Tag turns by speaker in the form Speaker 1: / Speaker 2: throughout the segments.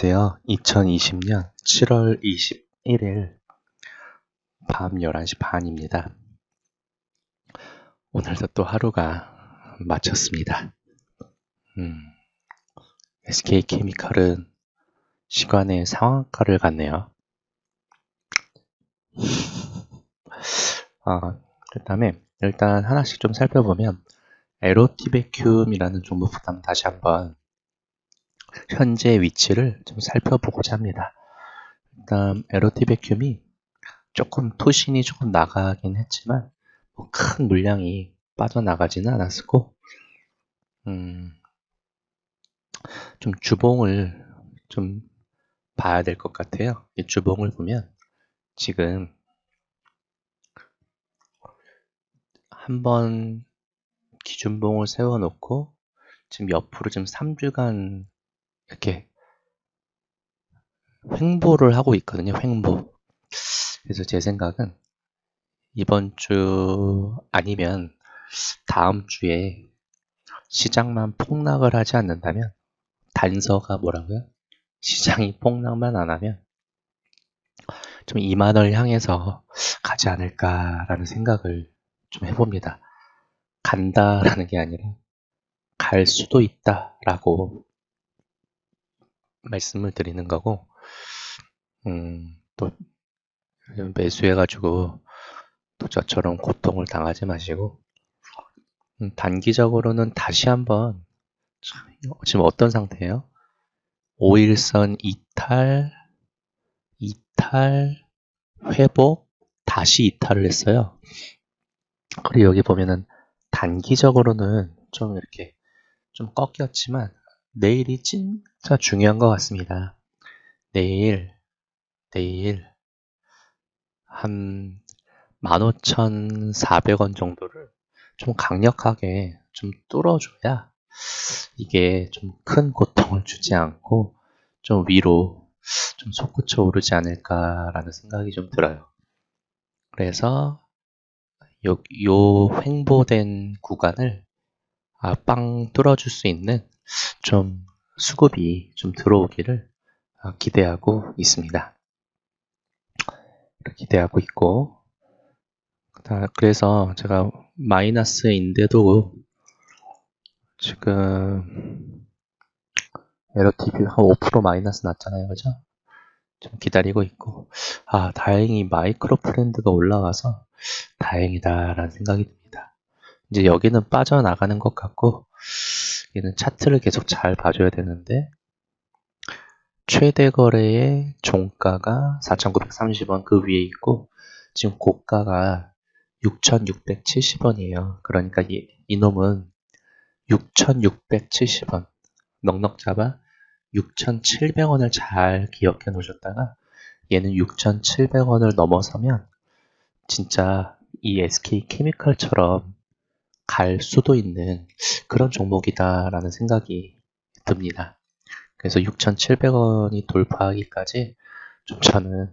Speaker 1: 안녕하세요. 2020년 7월 21일 밤 11시 반입니다. 오늘도 또 하루가 마쳤습니다. 음, SK케미칼은 시간의 상한가를 갔네요. 아, 그 다음에 일단 하나씩 좀 살펴보면 에로티베큐움이라는 종목부터 다시 한번 현재 위치를 좀 살펴보고자 합니다. 일단 에로티베큐움이 조금 토신이 조금 나가긴 했지만 뭐 큰 물량이 빠져나가지는 않았고 음, 좀 주봉을 좀 봐야 될 것 같아요. 이 주봉을 보면 지금 한번 기준봉을 세워놓고 지금 옆으로 지금 3주간 이렇게 횡보를 하고 있거든요. 횡보. 그래서 제 생각은 이번 주 아니면 다음 주에 시장만 폭락을 하지 않는다면 단서가 뭐라고요? 시장이 폭락만 안 하면 좀 2만원을 향해서 가지 않을까라는 생각을 좀 해봅니다. 간다라는 게 아니라 갈 수도 있다라고 말씀을 드리는 거고, 음, 또 매수해 가지고 또 저처럼 고통을 당하지 마시고, 음, 단기적으로는 다시 한번 지금 어떤 상태예요? 5일선 이탈, 이탈, 회복, 다시 이탈을 했어요. 그리고 여기 보면은 단기적으로는 좀 이렇게 좀 꺾였지만 내일이 진 짜 중요한 것 같습니다. 내일, 내일 한 15,400원 정도를 좀 강력하게 좀 뚫어줘야 이게 좀 큰 고통을 주지 않고 좀 위로 좀 솟구쳐 오르지 않을까라는 생각이 좀 들어요. 그래서 요, 요 횡보된 구간을 아, 빵 뚫어줄 수 있는 좀 수급이 좀 들어오기를 아, 기대하고 있습니다. 기대하고 있고 그래서 제가 마이너스인데도 지금 에러티비 한5% 마이너스 났잖아요. 그죠? 좀 기다리고 있고 아 다행히 마이크로 프렌드가 올라와서 다행이다 라는 생각이 듭니다. 이제 여기는 빠져나가는 것 같고 얘는 차트를 계속 잘 봐줘야 되는데 최대 거래의 종가가 4,930원 그 위에 있고 지금 고가가 6,670원이에요. 그러니까 이, 이놈은 6,670원 넉넉 잡아 6,700원을 잘 기억해 놓으셨다가 얘는 6,700원을 넘어서면 진짜 이 SK 케미칼처럼 갈 수도 있는 그런 종목이다라는 생각이 듭니다. 그래서 6,700원이 돌파하기까지 좀 저는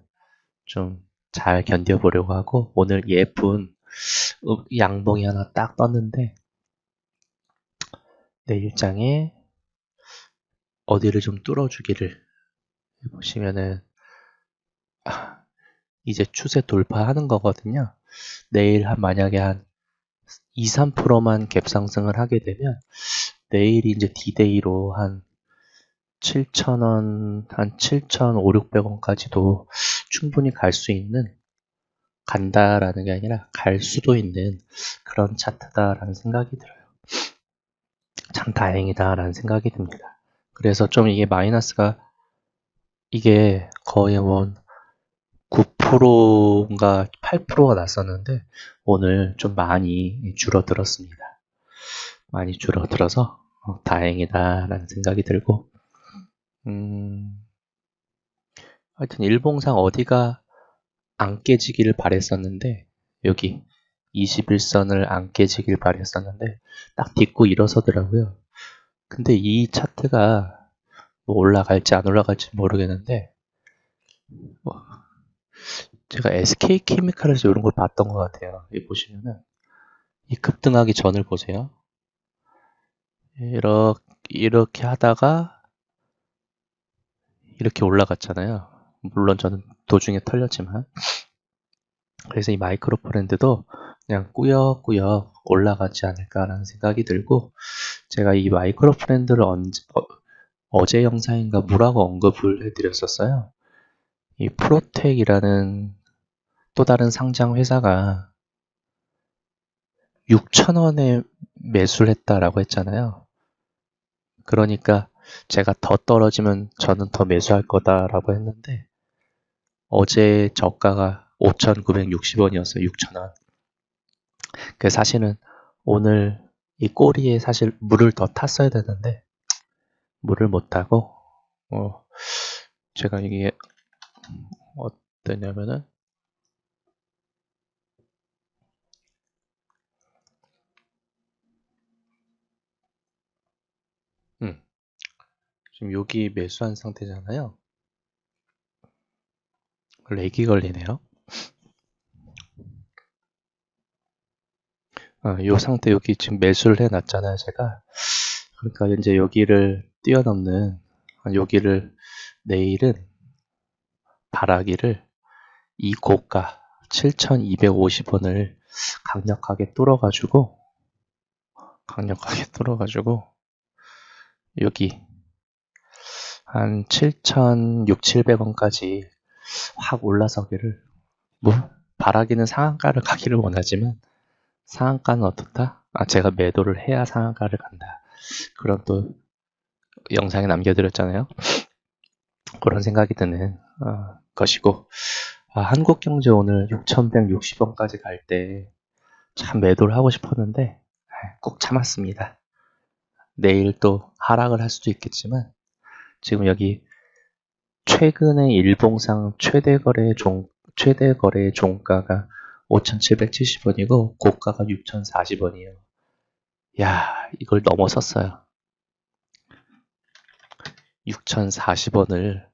Speaker 1: 좀 잘 견뎌보려고 하고 오늘 예쁜 양봉이 하나 딱 떴는데 내일장에 어디를 좀 뚫어주기를 보시면은 아, 이제 추세 돌파하는 거거든요. 내일 한 만약에 한 2, 3%만 갭 상승을 하게 되면 내일이 이제 디데이로 한 7,000원, 한 7,500, 600원까지도 충분히 갈 수 있는 간다라는 게 아니라 갈 수도 있는 그런 차트다라는 생각이 들어요. 참 다행이다라는 생각이 듭니다. 그래서 좀 이게 마이너스가 이게 거의 뭐 9%인가 8%가 났었는데 오늘 좀 많이 줄어들었습니다. 많이 줄어들어서 어, 다행이다라는 생각이 들고 음, 하여튼 일봉상 어디가 안 깨지기를 바랬었는데 여기 21선을 안 깨지길 바랬었는데 딱 딛고 일어서더라고요. 근데 이 차트가 뭐 올라갈지 안 올라갈지 모르겠는데 뭐 제가 SK 케미칼에서 이런 걸 봤던 것 같아요. 여기 보시면은 이 급등하기 전을 보세요. 이렇게 이렇게 하다가 이렇게 올라갔잖아요. 물론 저는 도중에 털렸지만. 그래서 이 마이크로 브랜드도 그냥 꾸역꾸역 올라가지 않을까라는 생각이 들고 제가 이 마이크로 브랜드를 언제, 어, 제 영상인가 뭐라고 언급을 해드렸었어요. 이 프로텍이라는 또 다른 상장 회사가 6천원에 매수를 했다라고 했잖아요. 그러니까 제가 더 떨어지면 저는 더 매수할 거다라고 했는데 어제 저가가 5,960원이었어요. 6,000원. 그 사실은 오늘 이 꼬리에 사실 물을 더 탔어야 되는데 물을 못 타고 어 제가 이게 어떠냐면은 음 지금 여기 매수한 상태잖아요. 렉이 걸리네요. 어, 이 상태 여기 지금 매수를 해놨잖아요, 제가. 그러니까 이제 여기를 뛰어넘는 여기를 내일은 바라기를 이 고가 7,250원을 강력하게 뚫어가지고 강력하게 뚫어가지고 여기 한 7,600, 700원까지 확 올라서기를 뭐 바라기는 상한가를 가기를 원하지만 상한가는 어떻다? 아 제가 매도를 해야 상한가를 간다. 그런 또 영상에 남겨드렸잖아요. 그런 생각이 드는 어, 것이고 아, 한국경제 오늘 6,160원까지 갈 때 참 매도를 하고 싶었는데 아, 꼭 참았습니다. 내일 또 하락을 할 수도 있겠지만 지금 여기 최근의 일봉상 최대 거래 종 최대 거래 종가가 5,770원이고 고가가 6,040원이에요. 야, 이걸 넘어섰어요. 6,040원을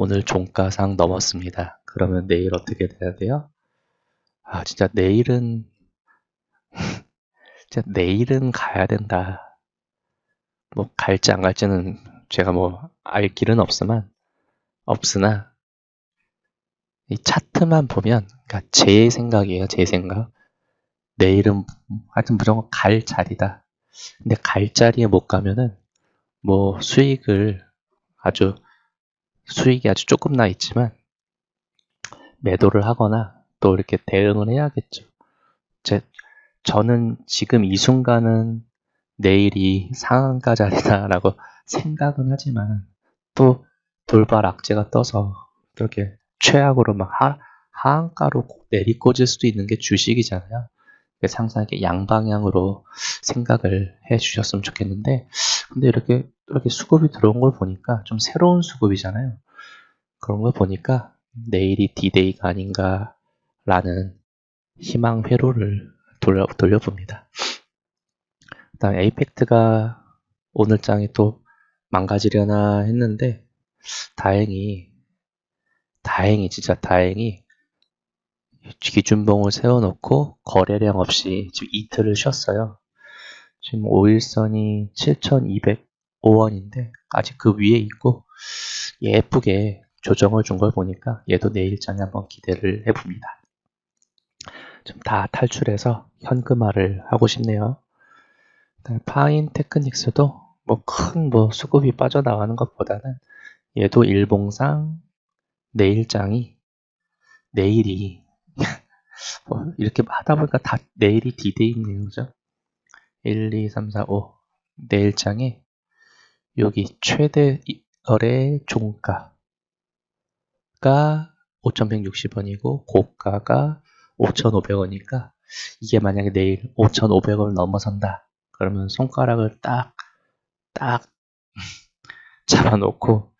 Speaker 1: 오늘 종가상 넘었습니다. 그러면 내일 어떻게 돼야 돼요? 아, 진짜 내일은 진짜 내일은 가야 된다. 뭐 갈지 안 갈지는 제가 뭐 알 길은 없으만 없으나 이 차트만 보면 그러니까 제 생각이에요. 제 생각. 내일은 하여튼 무조건 갈 자리다. 근데 갈 자리에 못 가면은 뭐 수익을 아주 수익이 아주 조금 나 있지만 매도를 하거나 또 이렇게 대응을 해야겠죠. 제, 저는 지금 이 순간은 내일이 상한가 자리다라고 생각은 하지만 또 돌발 악재가 떠서 이렇게 최악으로 막 하, 하한가로 내리꽂을 수도 있는 게 주식이잖아요. 항상 이렇게 양방향으로 생각을 해 주셨으면 좋겠는데, 근데 이렇게, 이렇게 수급이 들어온 걸 보니까 좀 새로운 수급이잖아요. 그런 걸 보니까 내일이 디데이가 아닌가라는 희망 회로를 돌려, 돌려봅니다. 그 다음 에이펙트가 오늘 장이 또 망가지려나 했는데, 다행히, 다행히, 진짜 다행히 기준봉을 세워놓고 거래량 없이 지금 이틀을 쉬었어요. 지금 5일선이 7,205원인데 아직 그 위에 있고 예쁘게 조정을 준 걸 보니까 얘도 내일장에 한번 기대를 해봅니다. 좀 다 탈출해서 현금화를 하고 싶네요. 파인 테크닉스도 뭐 큰뭐 뭐 수급이 빠져나가는 것보다는 얘도 일봉상 내일장이 내일이 뭐 이렇게 하다 보니까 다 내일이 디데이네요. 그죠? 1, 2, 3, 4, 5 내일 장에 여기 최대 거래 종가가 5,160원이고 고가가 5,500원이니까 이게 만약에 내일 5,500원을 넘어선다. 그러면 손가락을 딱, 딱 잡아놓고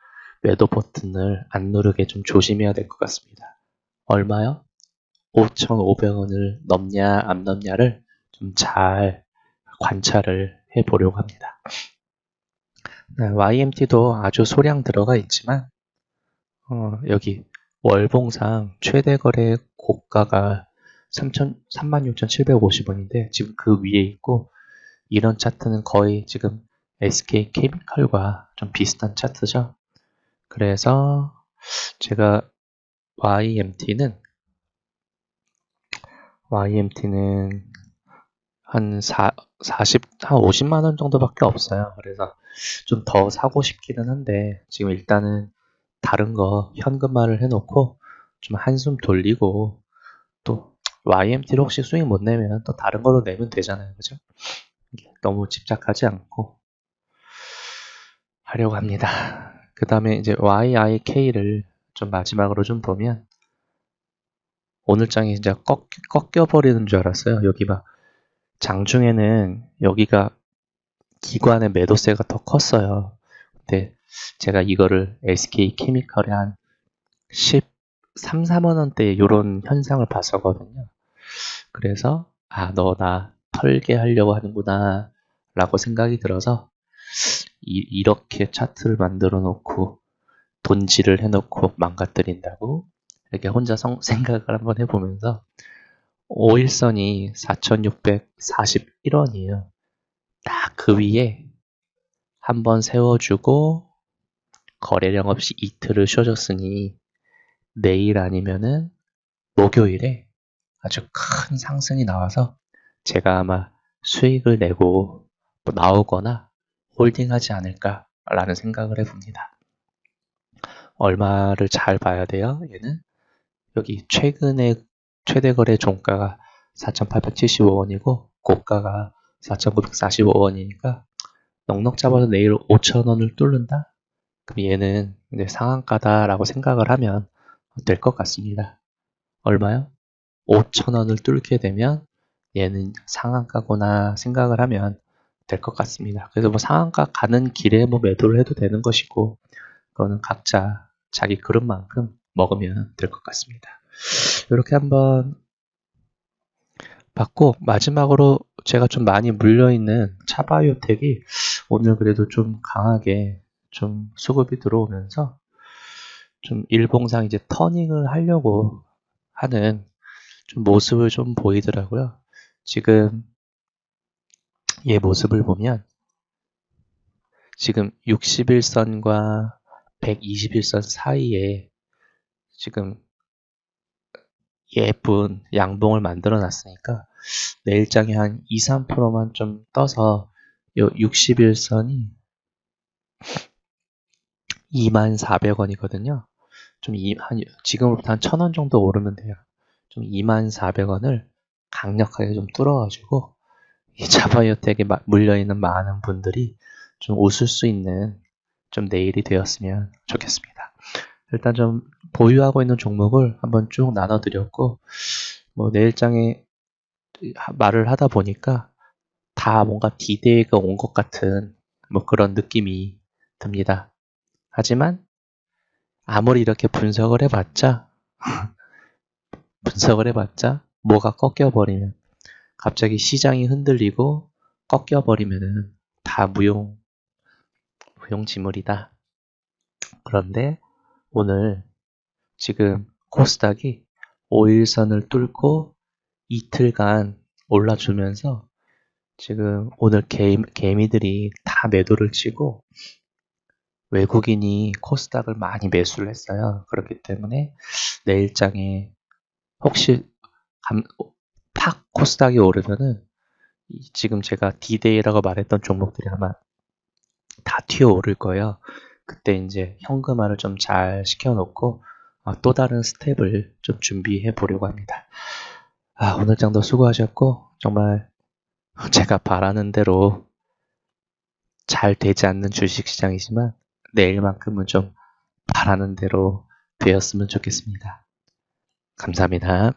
Speaker 1: 매도 버튼을 안 누르게 좀 조심해야 될 것 같습니다. 얼마요? 5,500원을 넘냐 안 넘냐를 좀 잘 관찰을 해 보려고 합니다. 네, YMT도 아주 소량 들어가 있지만 어, 여기 월봉상 최대 거래 고가가 36,750원인데 지금 그 위에 있고 이런 차트는 거의 지금 SK 케미칼과 좀 비슷한 차트죠. 그래서 제가 YMT는 YMT는 한 4, 40, 한 50만 원 정도밖에 없어요. 그래서 좀 더 사고 싶기는 한데 지금 일단은 다른 거 현금화를 해놓고 좀 한숨 돌리고 또 YMT를 혹시 수익 못 내면 또 다른 걸로 내면 되잖아요. 그죠? 너무 집착하지 않고 하려고 합니다. 그 다음에 이제 YIK를 좀 마지막으로 좀 보면 오늘 장이 진짜 꺾, 꺾여버리는 줄 알았어요. 여기 막 장중에는 여기가 기관의 매도세가 더 컸어요. 근데 제가 이거를 SK 케미컬에 한 13, 4만원대 이런 현상을 봤었거든요. 그래서 아, 너 나 털게 하려고 하는구나 라고 생각이 들어서 이, 렇게 차트를 만들어 놓고 돈질을 해놓고 망가뜨린다고 이렇게 혼자 성, 생각을 한번 해보면서 5일선이 4641원이에요. 딱 그 위에 한번 세워주고 거래량 없이 이틀을 쉬어줬으니 내일 아니면은 목요일에 아주 큰 상승이 나와서 제가 아마 수익을 내고 뭐 나오거나 홀딩하지 않을까라는 생각을 해봅니다. 얼마를 잘 봐야 돼요? 얘는 여기 최근에 최대 거래 종가가 4,875원이고 고가가 4,945원이니까 넉넉 잡아서 내일 5,000원을 뚫는다? 그럼 얘는 이제 상한가다라고 생각을 하면 될 것 같습니다. 얼마요? 5,000원을 뚫게 되면 얘는 상한가구나 생각을 하면 될 것 같습니다. 그래서 뭐 상한가 가는 길에 뭐 매도를 해도 되는 것이고 그거는 각자 자기 그릇만큼 먹으면 될 것 같습니다. 이렇게 한번 봤고 마지막으로 제가 좀 많이 물려있는 차바이오텍이 오늘 그래도 좀 강하게 좀 수급이 들어오면서 좀 일봉상 이제 터닝을 하려고 하는 좀 모습을 좀 보이더라고요. 지금 얘 모습을 보면 지금 61선과 121선 사이에 지금 예쁜 양봉을 만들어 놨으니까 내일장에 한 2, 3%만 좀 떠서 요 61선이 2400원이거든요. 좀 이, 한, 지금부터 한 1000원 정도 오르면 돼요. 좀 2400원을 강력하게 좀 뚫어가지고 이 자바이오텍에 물려있는 많은 분들이 좀 웃을 수 있는 좀 내일이 되었으면 좋겠습니다. 일단 좀 보유하고 있는 종목을 한번 쭉 나눠드렸고 뭐 내일장에 말을 하다 보니까 다 뭔가 디데이가 온 것 같은 뭐 그런 느낌이 듭니다. 하지만 아무리 이렇게 분석을 해봤자 분석을 해봤자 뭐가 꺾여버리면 갑자기 시장이 흔들리고 꺾여버리면은 다 무용 무용지물이다. 그런데 오늘 지금 코스닥이 5일선을 뚫고 이틀간 올라주면서 지금 오늘 개미, 개미들이 다 매도를 치고 외국인이 코스닥을 많이 매수를 했어요. 그렇기 때문에 내일장에 혹시 감, 팍 코스닥이 오르면은 지금 제가 디데이라고 말했던 종목들이 아마 다 튀어 오를 거예요. 그때 이제 현금화를 좀 잘 시켜놓고 어, 또 다른 스텝을 좀 준비해 보려고 합니다. 아, 오늘 장도 수고하셨고 정말 제가 바라는 대로 잘 되지 않는 주식시장이지만 내일만큼은 좀 바라는 대로 되었으면 좋겠습니다. 감사합니다.